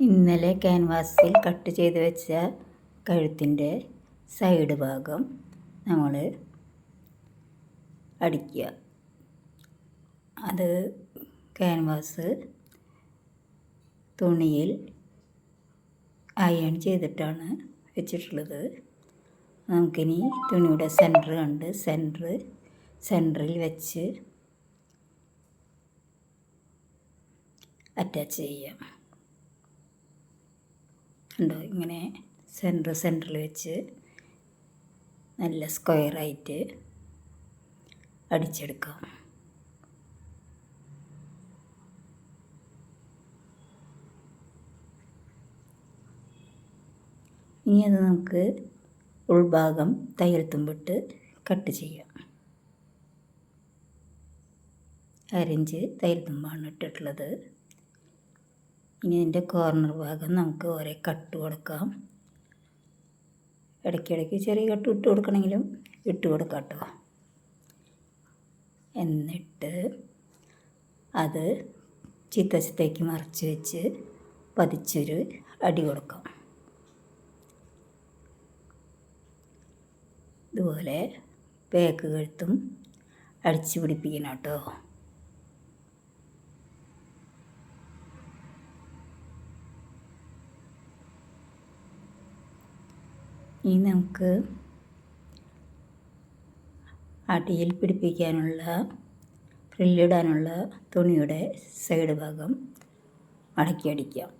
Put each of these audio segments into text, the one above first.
ഇന്നലെ ക്യാൻവാസിൽ കട്ട് ചെയ്ത് വെച്ച കഴുത്തിന്റെ സൈഡ് ഭാഗം നമ്മൾ അടിക്കുക. അത് ക്യാൻവാസ് തുണിയിൽ അയൺ ചെയ്തിട്ടാണ് വെച്ചിട്ടുള്ളത്. നമുക്കിനി തുണിയുടെ സെന്റർ കണ്ട് സെന്റർ സെന്ററിൽ വെച്ച് അറ്റാച്ച് ചെയ്യാം. ഉണ്ടോ ഇങ്ങനെ സെന്റർ സെന്ററിൽ വെച്ച് നല്ല സ്ക്വയറായിട്ട് അടിച്ചെടുക്കാം. ഇനി അത് നമുക്ക് ഉൾഭാഗം തയ്യൽ തുമ്പിട്ട് കട്ട് ചെയ്യാം. അരിഞ്ച് തയ്യൽ തുമ്പാണ് ഇട്ടിട്ടുള്ളത്. ഇനി ഇതിന്റെ കോർണർ ഭാഗം നമുക്ക് ഓരോ കട്ട് കൊടുക്കാം. ഇടയ്ക്കിടയ്ക്ക് ചെറിയ കട്ട് ഇട്ട് കൊടുക്കണമെങ്കിലും ഇട്ട് കൊടുക്കാം കേട്ടോ. എന്നിട്ട് അത് ചീത്തശത്തേക്ക് മറിച്ച് വെച്ച് പതിച്ചൊരു അടി കൊടുക്കാം. ഇതുപോലെ പേക്ക് കഴുത്തും അടിച്ചു പിടിപ്പിക്കണം കേട്ടോ. ഇനി നമുക്ക് അടിയിൽ പിടിപ്പിക്കാനുള്ള ഫ്രില്ലിടാനുള്ള തുണിയുടെ സൈഡ് ഭാഗം മടക്കി അടിക്കാം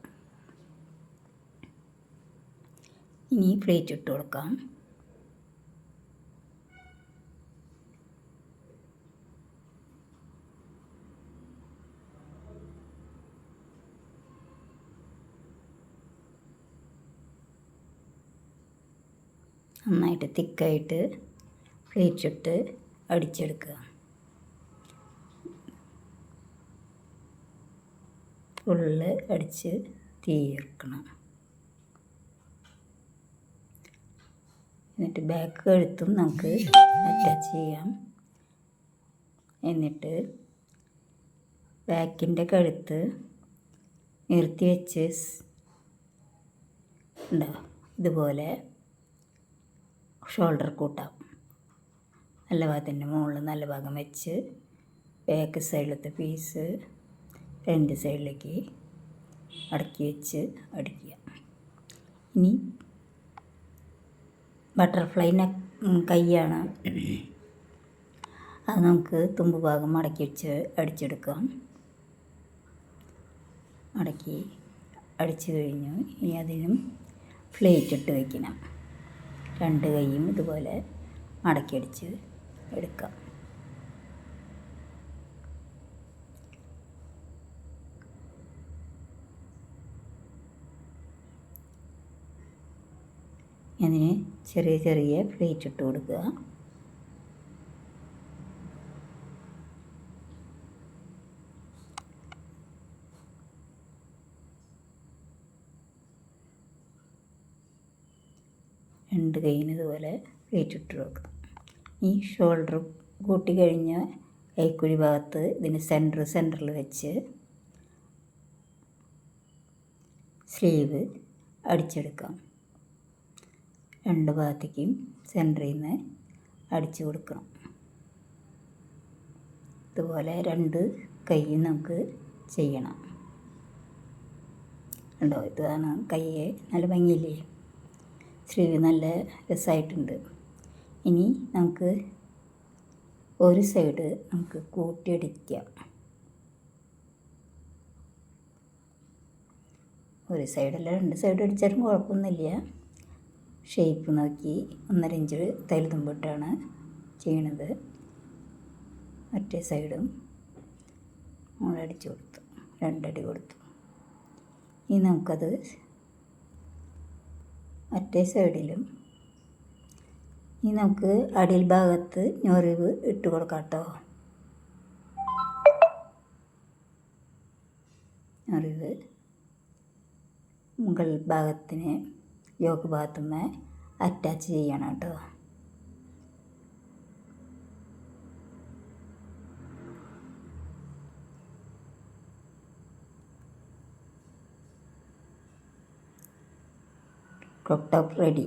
ഇനി പ്ലേറ്റ് ഇട്ട് കൊടുക്കാം. നന്നായിട്ട് തിക്കായിട്ട് പ്ലേറ്റിട്ട് അടിച്ചെടുക്കുക. ഫുള്ള് അടിച്ച് തീർക്കണം. എന്നിട്ട് ബാക്ക് കഴുത്തും നമുക്ക് അറ്റാച്ച് ചെയ്യാം. എന്നിട്ട് ബാക്കിന്റെ കഴുത്ത് നിർത്തി വെച്ച് ഉണ്ടാവും ഇതുപോലെ ഷോൾഡർ കൂട്ടാം. നല്ല ഭാഗത്തിന്റെ മുകളിൽ നല്ല ഭാഗം വെച്ച് ബാക്ക് സൈഡിലത്തെ പീസ് രണ്ട് സൈഡിലേക്ക് അടക്കി വെച്ച് അടിക്കുക. ഇനി ബട്ടർഫ്ലൈ കൈയാണ്. അത് നമുക്ക് തുമ്പ് ഭാഗം മടക്കി വെച്ച് അടിച്ചെടുക്കാം. മടക്കി അടിച്ചു കഴിഞ്ഞു ഇനി അതിനും പ്ലേറ്റ് ഇട്ട് വയ്ക്കണം രണ്ട് കൈയും ഇതുപോലെ മടക്കിയടിച്ച് എടുക്കാം. അതിന് ചെറിയ ചെറിയ പ്ലേറ്റ് ഇട്ട് കൊടുക്കുക. രണ്ട് കൈയിന് ഇതുപോലെ കയറ്റിട്ട് ഇട്ട് ഈ ഷോൾഡർ കൂട്ടി കഴിഞ്ഞ കൈക്കുഴി ഭാഗത്ത് ഇതിന് സെന്റർ സെന്ററിൽ വെച്ച് സ്ലീവ് അടിച്ചെടുക്കാം. രണ്ട് ഭാഗത്തേക്കും സെന്ററിൽ നിന്ന് അടിച്ചു കൊടുക്കണം. ഇതുപോലെ രണ്ട് കൈ നമുക്ക് ചെയ്യണം. ഉണ്ടോ ഇതാണ് കയ്യെ നല്ല ഭംഗിയില്ലേ? സ്ലീവ് നല്ല രസമായിട്ടുണ്ട്. ഇനി നമുക്ക് ഒരു സൈഡ് നമുക്ക് കൂട്ടിയടിക്കാം. ഒരു സൈഡല്ല രണ്ട് സൈഡ് അടിച്ചാലും കുഴപ്പമൊന്നുമില്ല. ഷേപ്പ് നോക്കി ഒന്നര ഇഞ്ച് തൈൽ തുമ്പിട്ടാണ് ചെയ്യണത്. മറ്റേ സൈഡും നമ്മൾ കൊടുത്തു രണ്ടടി കൊടുത്തു. ഇനി നമുക്കത് മറ്റേ സൈഡിലും. ഇനി നമുക്ക് അടിയിൽ ഭാഗത്ത് ഞൊറിവ് ഇട്ട് കൊടുക്കാം കേട്ടോ. ഞൊറിവ്. മുകൾ ഭാഗത്തിന് യോഗ ഭാഗത്തുമ്മേ അറ്റാച്ച് ചെയ്യണം കേട്ടോ. Crop top ready